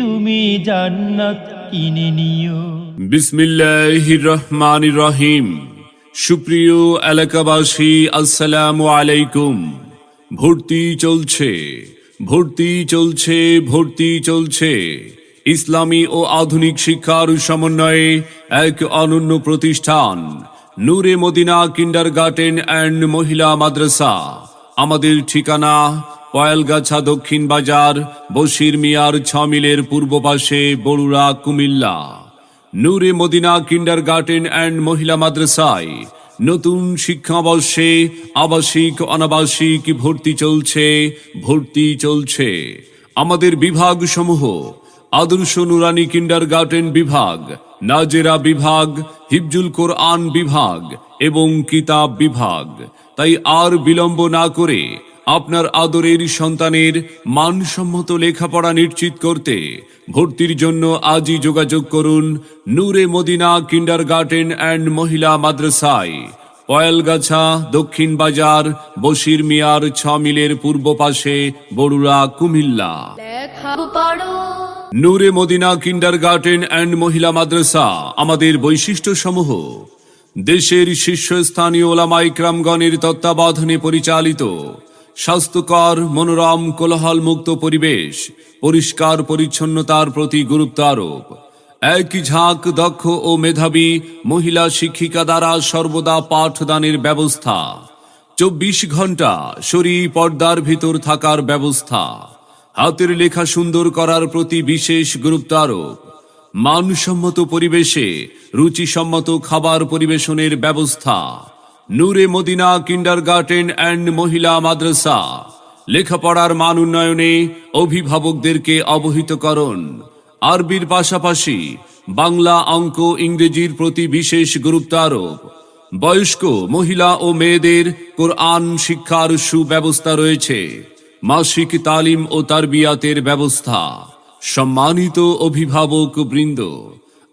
তুমি জান্নাত কিনে নিও। বিসমিল্লাহ রহমান রহিম সুপ্রিয় এলাকাবাসী, আসসালামু আলাইকুম। ভর্তি চলছে ভর্তি চলছে ভর্তি চলছে। ইসলামী ও আধুনিক শিক্ষার সমন্বয়ে এক অনন্য প্রতিষ্ঠান, Noore Madina kindergarten and মহিলা মাদ্রাসা। আমাদের ঠিকানা পয়ালগাছা দক্ষিণ বাজার, বশির মিয়ার ছ মিলের পূর্ব পাশে Barura Comilla. Noore Madina kindergarten and মহিলা মাদ্রাসায় নতুন শিক্ষাবর্ষে আবাসিক, অনাবাসিক ভর্তি চলছে ভর্তি চলছে। আমাদের বিভাগ সমূহ আদর্শ নুরানি কিন্ডার গার্ডেন বিভাগ, নাজেরা বিভাগ, হিফজুল কোরআন বিভাগ এবং কিতাব বিভাগ। তাই আর বিলম্ব না করে আপনার আদরের সন্তানের মানসম্মত লেখাপড়া নিশ্চিত করতে ভর্তির জন্য আজই যোগাযোগ করুন Noore Madina kindergarten and মহিলা মাদ্রাসায়। পয়ালগাছা দক্ষিণ বাজার বশির মিয়ার ছ মিলের পূর্ব পাশে Barura Comilla. Noore Madina kindergarten and মহিলা মাদ্রাসা আমাদের বৈশিষ্ট্য সমূহ দেশের শীর্ষস্থানীয় ওলামা ইকরামগণের তত্ত্বাবধানে পরিচালিত। স্বাস্থ্যকর, মনোরম কোলাহল মুক্ত পরিবেশ, পরিষ্কার পরিচ্ছন্নতার প্রতি গুরুত্ব আরোপ। একই ঝাঁক দক্ষ ও মেধাবী মহিলা শিক্ষিকা দ্বারা সর্বদা পাঠদানের ব্যবস্থা। চব্বিশ ঘণ্টা শরী পর্দার ভিতর থাকার ব্যবস্থা। হাতের লেখা সুন্দর করার প্রতি বিশেষ গুরুত্ব আরোপ। মানসম্মত পরিবেশে রুচিসম্মত খাবার পরিবেশনের ব্যবস্থা। Noore Madina kindergarten and মহিলা মাদ্রাসা। লেখাপড়ার মান উন্নয়নে অভিভাবকদেরকে অবহিতকরণ আরবির পাশাপাশি বাংলা অঙ্ক ইংরেজির প্রতি বিশেষ গুরুত্ব আরোপ। বয়স্ক মহিলা ও মেয়েদের কোরআন শিক্ষার সুব্যবস্থা রয়েছে। মাসিক তালিম ও তারবিয়াতের ব্যবস্থা। সম্মানিত অভিভাবক বৃন্দ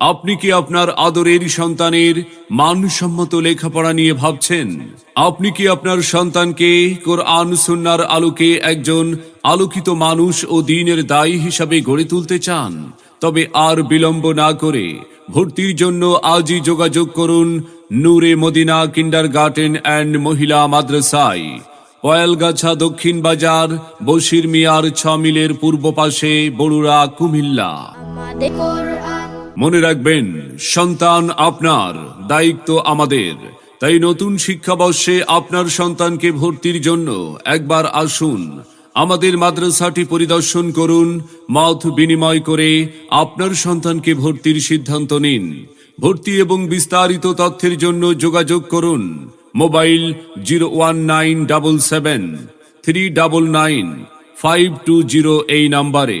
আপনি কি আপনার আদরের সন্তানের মানসম্মত লেখাপড়া নিয়ে ভাবছেন? আপনি কি আপনার সন্তানকে কোরআন সুন্নার আলোকে একজন আলোকিত মানুষ ও দিনের দায়ী হিসাবে গড়ে তুলতে চান? তবে আর বিলম্ব না করে ভর্তির জন্য আজই যোগাযোগ করুন Noore Madina kindergarten and মহিলা মাদ্রাসায়। পয়ালগাছা দক্ষিণ বাজার, বশির মিয়ার ছ মিলের পূর্ব পাশে বড়ুড়া কুমিল্লা। মনে রাখবেন, সন্তান আপনার, দায়িত্ব আমাদের। তাই নতুন শিক্ষাবর্ষে আপনার সন্তানকে ভর্তির জন্য একবার আসুন, আমাদের মাদ্রাসাটি পরিদর্শন করুন, মত বিনিময় করে আপনার সন্তানকে ভর্তির সিদ্ধান্ত নিন। ভর্তি এবং বিস্তারিত তথ্যের জন্য যোগাযোগ করুন, mobile zero one nine double seven three double nine five two zero এই নাম্বারে।